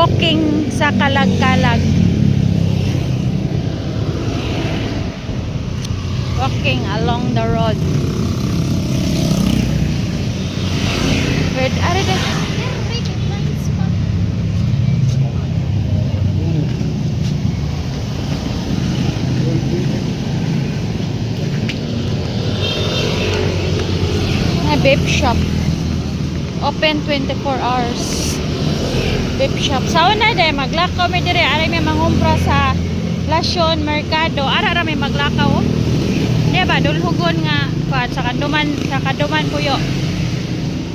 walking sa kalag-kalag. Walking along the road. Wait, are they? Vape shop. Open 24 hours. Vape shop. Sa una day maglakaw mi dire ari may mangumpra sa Lasyon Mercado. Ara ra may maglakaw. oh. Di ba dulhugon nga pa sa kanduman sa kanduman puyo.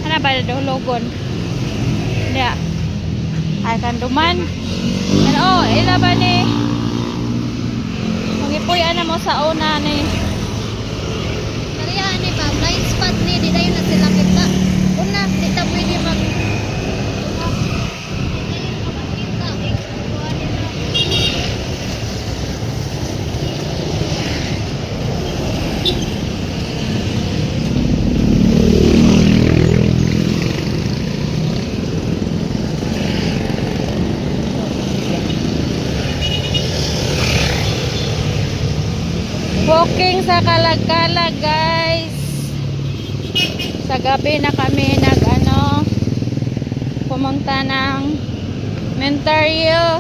Ana ba dulhugon? Dia. Ay kanduman. Ano oh, ila ba ni Magipuy ana mo sa una ni Kaya ni ba, blind spot ni, di tayo na sila kita. Una, di ta pwede mag... Walking sa kalag-kalag, guys. Sa gabi na kami nag ano pumunta ng Mentaryo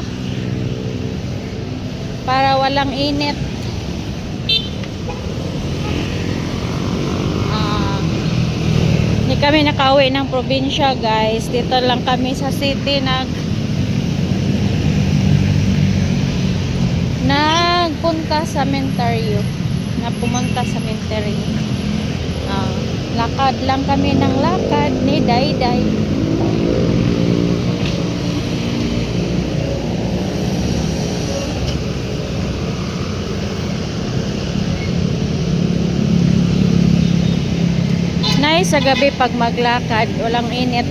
para walang init. Ah, Hindi kami nakauwi ng probinsya, guys. Dito lang kami sa city nag nagpunta sa Mentaryo na pumunta sa Mentaryo Ah, lakad lang kami ng lakad ni Dayday Nice sa gabi pag maglakad, walang init.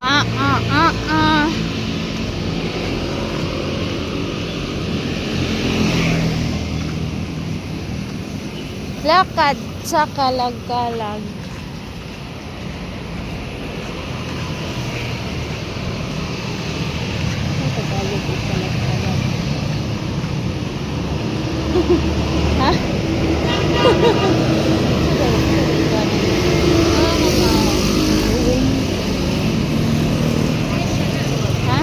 Ah, ah, ah, ah. Lakad sa kalag-kalag. Ang Tagalog yung kalag-kalag. ha? Ha?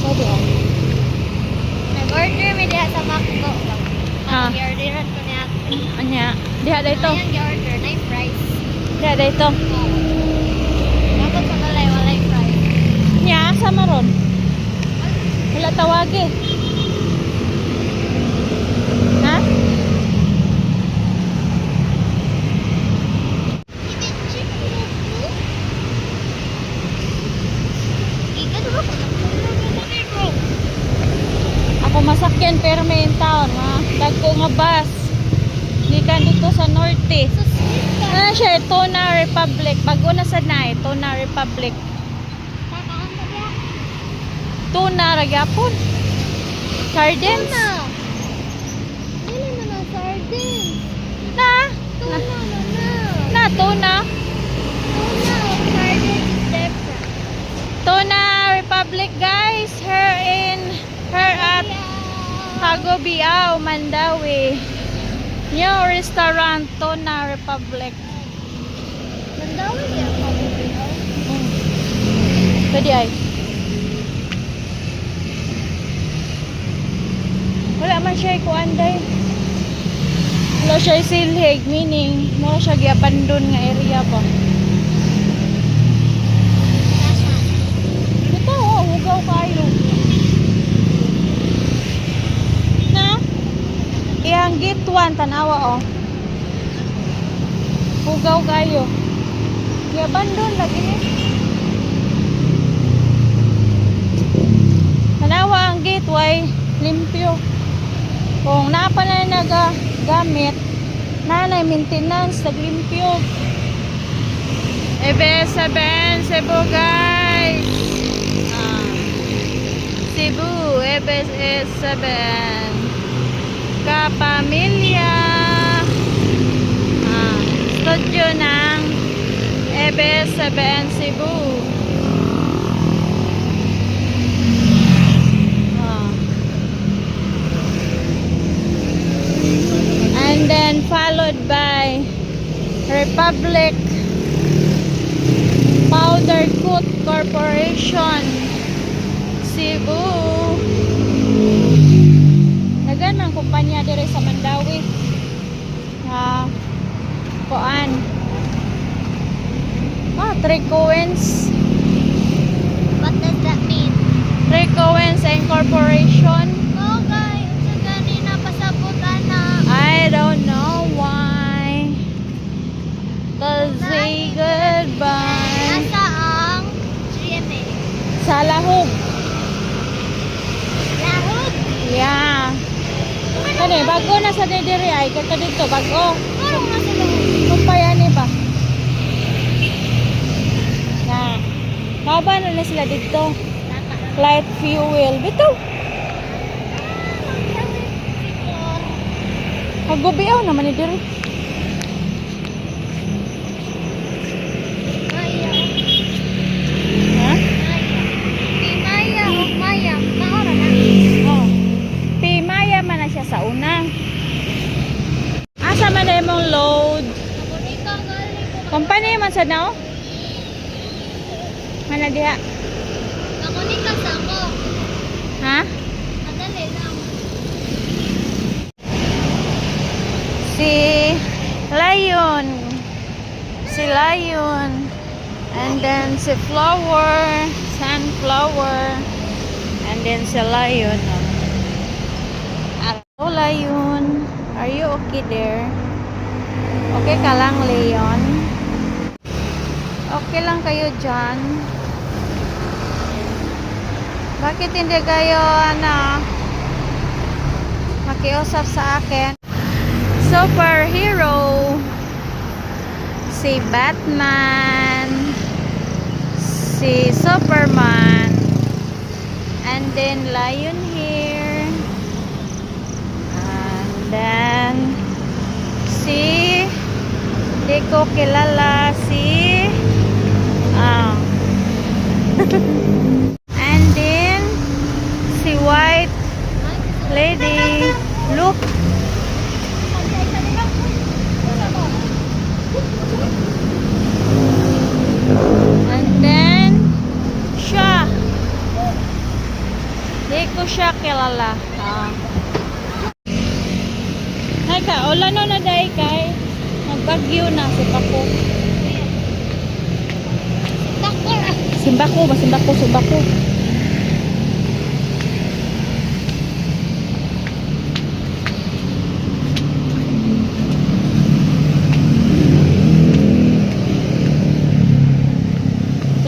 Sabi ah. Nag-order mi diha sa Macdo. Ah. Mag-orderan ko niya. Anya, diha dito. Ayan, gi-order. Na price. Diha dito. Dapat sa kalay, walay price. Nya, asa maron? Wala tawagi. Ha? Ikan mo ko na Ako masakyan pero may in town, ha? Dagko nga bus. Gikan dito sa norte. Ano siya, Tona Republic. Bago na sa na, Tona Republic. Tuna, ragyapon. Sardines. Tuna. Dili mo na sardines. Na? Tuna na. Na, tuna. Tuna o sardines is different. Tuna Republic, guys. Her in, her at Hago Biao, Mandawi. New restaurant, Tuna Republic. Mandawi niya pa mo Pwede ay. Wala man siya ikuanday. Wala siya silhig, meaning, mo siya giabandon nga area ba. Ito, oh, hugaw kayo. Na? Iyang 1, tanawa, oh. Hugaw kayo. Giabandon lagi ni. Tanawa ang gateway, limpyo. Kung napa na nagagamit, nanay maintenance, naglimpyo. EBS7, Cebu guys. Ah, Cebu, EBS7. Kapamilya. Ah, studio ng EBS-CBN Cebu. Ah. And then followed by Republic Powder Coat Corporation Cebu. Dagan ang kumpanya dire sa Mandawi. Ah, kuan. Ah, Three Coens. What does that mean? Three Coens Incorporation. Kani, bago na sa didiri ay kato dito, bago. Parang. Kumpaya ni ba? Na. Baba na na sila dito. Light fuel. Bito. Kagubiaw naman ni diri. Maya. Ha? Maya. Maya o Maya. Maora na. Oh. Pimaya man na siya sa una. Asa man na imong load? Ako ni galing ko. Company man sa now? Mana diha? Ako ni kasako. Ha? Madali lang. Si Lion. Si Lion. And then si Flower. Sunflower. And then si Lion. Hello, Lion. Are you okay there? Okay ka lang, Leon? Okay lang kayo dyan? Bakit hindi kayo, ano, makiusap sa akin? Superhero. Si Batman. Si Superman. And then lion here and then si di ko kilala si ah and then si white lady look And then, siya. Di ko siya kilala. Ah. Hay ka, ulan no na day kay. Nagbagyo na si Papo. Takor ah. Simbako, masimbako, simbako.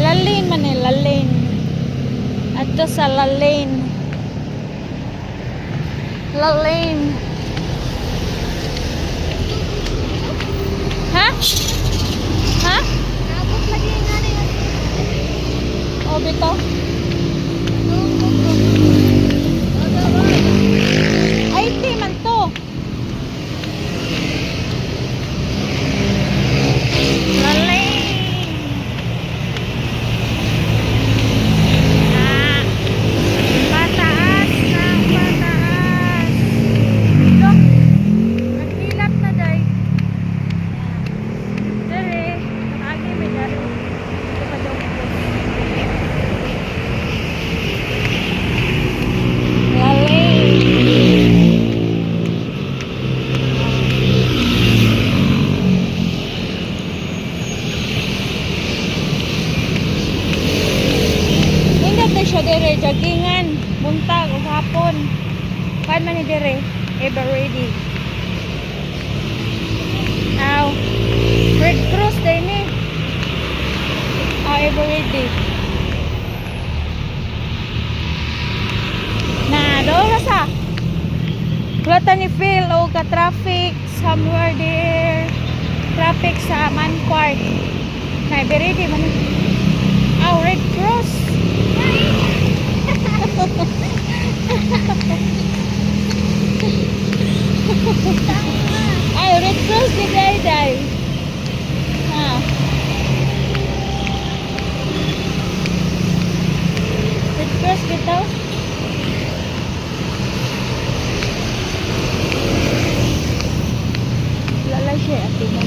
Lalin man eh, lalin. Ato sa lalin. Lalin. Ha? Ha? Nabot lagi nga ni. O, bito? Ay, ti man to. Lalay. Ah, pataas na, pataas. Look, nagkilat na day. Dere, agi may dari. Ito pa daw. Lalay. Hindi na siya dire, joggingan, buntag, o hapon. Paano man ni dire? Ever ready. Aw, Red Cross din eh. Ah, ever ready. Na, doon ka sa. Wala ni Phil o ka traffic somewhere there. Traffic sa Manquart. Na, ready man. Ah, Red Cross. Ay, Red Cross di day day. Ha. Red Cross bitaw. Lalay siya ate mo.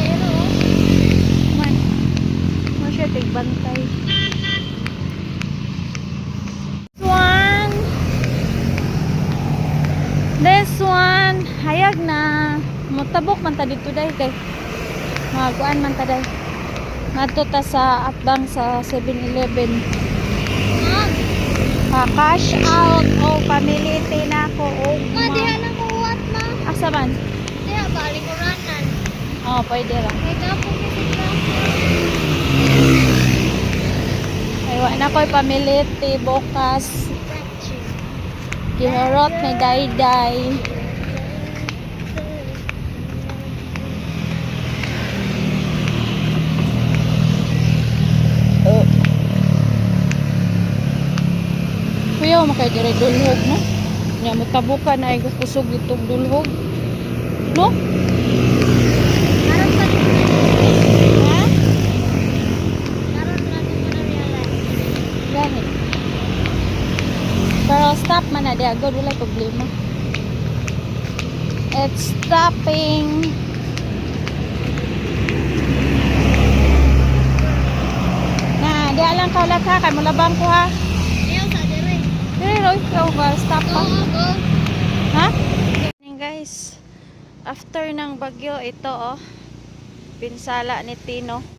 Pero, Man. Mo siya tigbantay. This one. This one. Hayag na. Mutabok man ta dito day kay. Maguan man ta day. Ta sa atbang sa 7-Eleven. ma'am, Pa-cash out o pamiliti na ko o ma, diha lang ko what, ma. Asa man? Diha, balik ko ranan. Oh, pwede ra. Kaya gapo kasi ka. Ay, wa na ko'y pamiliti bukas. Gihorot may day-day. Dire dulhog, no? Nya mo tabukan ay kusog itong dulhog. No? Mo mo. Pero stop man na di agad wala problema. It's stopping. Na, di alang ka ulat ha, kay mulabang ko ha. Roy, ikaw ba stop pa? Ha? Yan guys. After ng bagyo ito oh. Pinsala ni Tino.